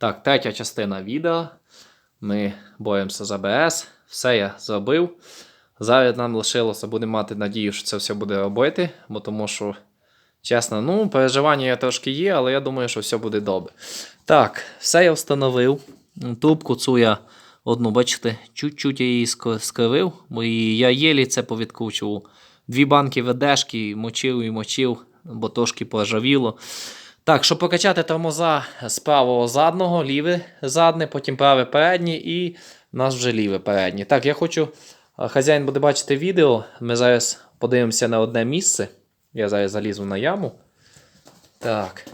Так, третя частина відео. Ми боремося за АБС. Все я зробив. Зараз нам лишилося, будемо мати надію, що це все буде робити, бо тому що, чесно, ну, переживання я трошки є, але я думаю, що все буде добре. Так, все я встановив. Трубку цю я одну, бачите, чуть-чуть я її ск- скривив, бо я єлі це повідкручував. Дві банки ведешки мочив і мочив, бо трошки поржавіло. Так, щоб покачати тормоза з правого задного, ліве задне, потім праве переднє і у нас вже ліве переднє. Так, я хочу, хазяїн буде бачити відео. Ми зараз подивимося на одне місце. Я зараз залізу на яму. Так.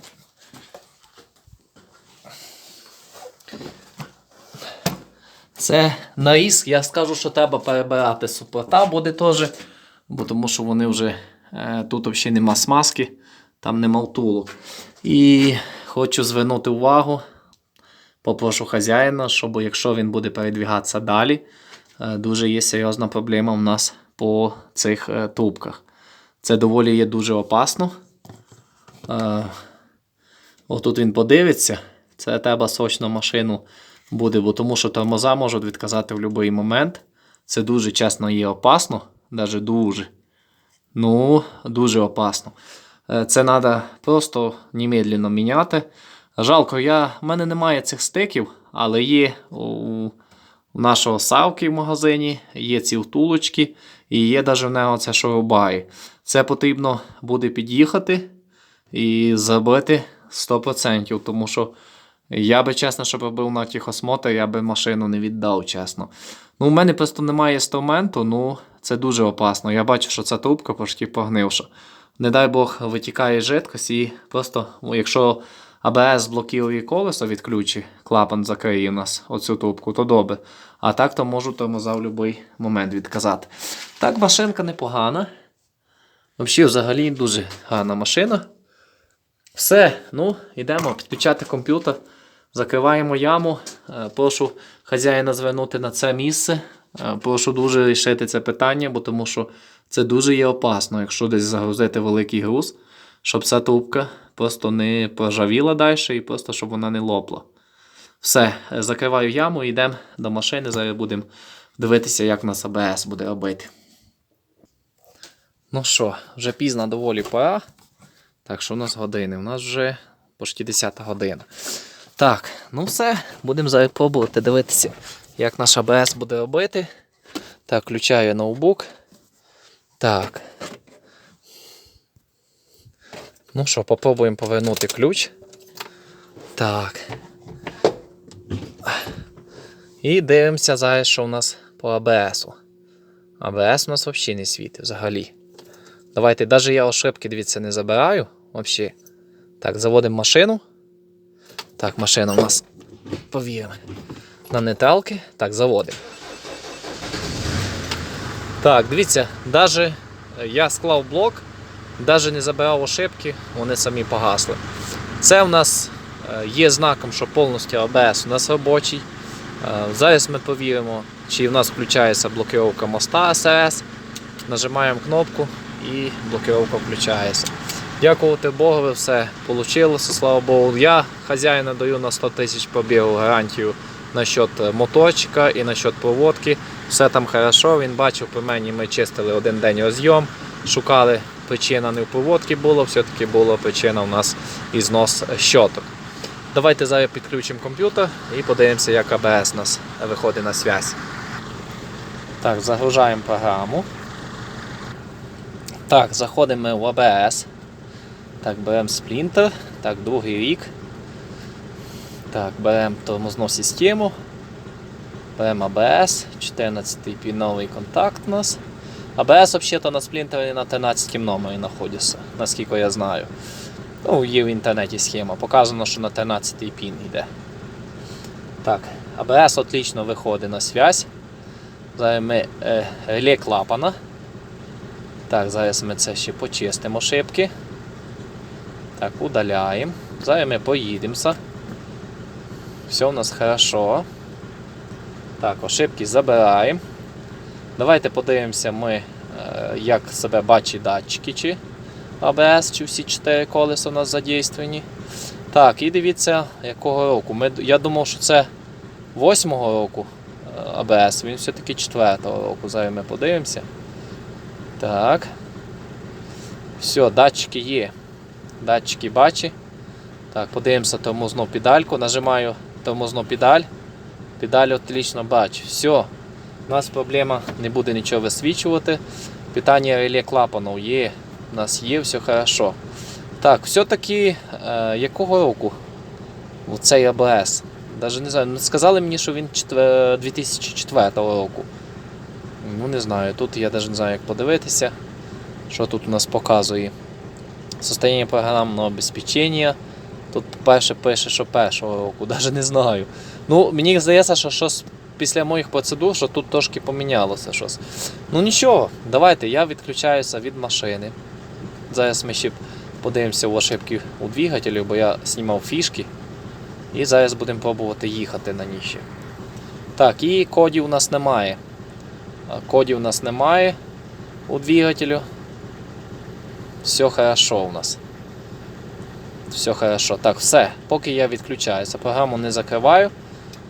Це наїзд, я скажу, що треба перебирати супрота буде теж, бо тому що вони вже е, тут взагалі нема смазки, там нема втулок. І хочу звернути увагу, попрошу хазяїна, щоб якщо він буде передвігатися далі, е, дуже є серйозна проблема у нас по цих е, трубках. Це доволі є дуже опасно. Е, Отут він подивиться, це треба срочно машину буде, бо тому що тормоза можуть відказати в будь-який момент. Це дуже чесно є опасно, навіть дуже. Ну, дуже опасно. Е, Це треба просто немедленно міняти. Жалко, я, в мене немає цих стиків, але є у, нашого Савки в магазині, є ці втулочки, і є навіть в нього це шурубаї. Це потрібно буде під'їхати і зробити 100%, тому що я би чесно, щоб робив на тихосмотр, я би машину не віддав, чесно. Ну, у мене просто немає інструменту, ну це дуже опасно. Я бачу, що ця трубка почти погнивша. Не дай Бог, витікає жидкость, і просто, ну, якщо АБС блокує колесо відключить, клапан закриє у нас оцю трубку, то добре. А так то можу тормоза в будь-який момент відказати. Так, машинка непогана. Взагалі, взагалі дуже гарна машина. Все, ну, йдемо підключати комп'ютер. Закриваємо яму. Е, Прошу хазяїна звернути на це місце. Е, Прошу дуже рішити це питання, бо тому що це дуже є опасно, якщо десь загрузити великий груз, щоб ця трубка просто не прожавіла далі і просто щоб вона не лопла. Все, закриваю яму і йдемо до машини. Зараз будемо дивитися, як нас АБС буде робити. Ну що, вже пізна доволі пора. Так, що у нас години? У нас вже почти 10 година. Так, ну все, будемо зараз пробувати дивитися, як наш АБС буде робити. Так, включаю ноутбук. Так. Ну що, попробуємо повернути ключ. Так. І дивимося зараз, що у нас по АБСу. АБС у нас взагалі не світить взагалі. Давайте, навіть я ошибки, дивіться, не забираю. Взагалі. Так, заводимо машину. Так, машина у нас повіримо. На нейтралки. Так, заводимо. Так, дивіться, навіть я склав блок, навіть не забирав ошибки, вони самі погасли. Це у нас е, є знаком, що повністю АБС у нас робочий. Е, Зараз ми повіримо, чи в нас включається блокировка моста СРС. Нажимаємо кнопку і блокировка включається. Дякувати Богу, все вийшло, слава Богу. Я хазяїна даю на 100 тисяч пробігу гарантію насчет моторчика і насчет проводки. Все там хорошо. Він бачив по мені, ми чистили один день розйом, шукали причина не в проводці було, все-таки була причина у нас ізнос щоток. Давайте зараз підключимо комп'ютер і подивимося, як АБС у нас виходить на зв'язь. Так, загружаємо програму. Так, заходимо в АБС. Так, беремо сплінтер. Так, другий рік. Так, беремо тормозну систему. Беремо АБС, 14 піновий контакт у нас. АБС взагалі на сплінтері на 13 номері знаходиться, наскільки я знаю. Ну, є в інтернеті схема. Показано, що на 13 пін йде. Так, АБС отлично виходить на зв'язь. Зараз ми е, реле клапана. Так, зараз ми це ще почистимо шибки. Так, удаляємо. Зараз ми поїдемося. Все у нас хорошо. Так, ошибки забираємо. Давайте подивимося, ми, е, як себе бачать датчики, чи АБС, чи всі 4 колеса у нас задействовані. Так, і дивіться, якого року. Ми, я думав, що це 8-го року е, АБС, він все-таки 4-го року. Зараз ми подивимося. Так. Все, датчики є. Датчики бачі. Так, подивимося тормозну педальку. Нажимаю тормозну педаль. Педаль отлично бачу. Все. У нас проблема не буде нічого висвічувати. Питання реле клапанів є. У нас є, все хорошо. Так, все-таки е, якого року цей АБС? Даже не знаю. ну, Сказали мені, що він 2004 року. Ну не знаю. Тут я навіть не знаю, як подивитися, що тут у нас показує. Состояние програмного обеспечення. Тут перше пише, що першого року, навіть не знаю. Ну, мені здається, що щось після моїх процедур, що тут трошки помінялося щось. Ну нічого, давайте я відключаюся від машини. Зараз ми ще подивимося в ошибки у двигателі, бо я знімав фішки. І зараз будемо пробувати їхати на ще. Так, і кодів у нас немає. Кодів у нас немає у двигателю. Все хорошо у нас. Все хорошо. Так, все. Поки я відключаюся, програму не закриваю.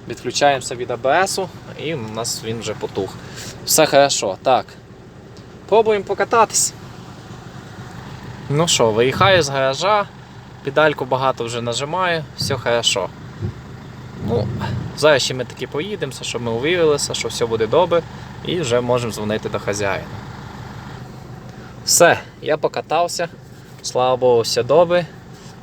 Відключаємося від АБС і у нас він вже потух. Все хорошо. Так. Пробуємо покататись. Ну що, виїхаю з гаража, педальку багато вже нажимаю, все хорошо. Ну, зараз ще ми таки поїдемося, щоб ми увірилися, що все буде добре, і вже можемо дзвонити до хазяїна. Все, я покатався. Слава Богу, все добре.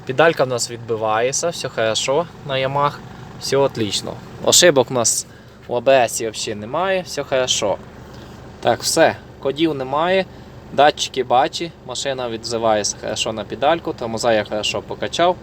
Педалька в нас відбивається, все хорошо на ямах, все отлично. Ошибок у нас в АБС взагалі немає, все хорошо. Так, все, кодів немає. Датчики бачі, машина відзивається хорошо на педальку, тормоза я хорошо покачав.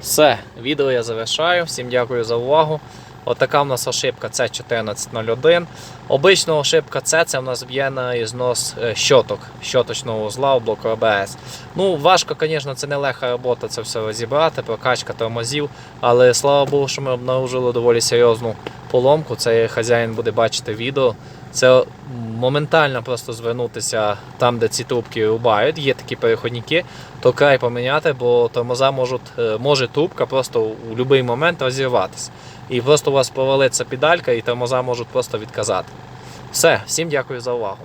Все, відео я завершаю. Всім дякую за увагу. Отака в нас ошибка C1401. Обично ошибка C це в нас б'є на ізнос е, щоток, щоточного узла у блоку АБС. Ну, важко, звісно, це не легка робота це все розібрати, прокачка тормозів. Але слава Богу, що ми обнаружили доволі серйозну поломку. Це хазяїн буде бачити відео. Це моментально просто звернутися там, де ці трубки рубають. Є такі переходники, то край поміняти, бо тормоза можуть, е, може трубка просто у будь-який момент розірватися. І просто у вас провалиться педалька, і тормоза можуть просто відказати. Все, всім дякую за увагу.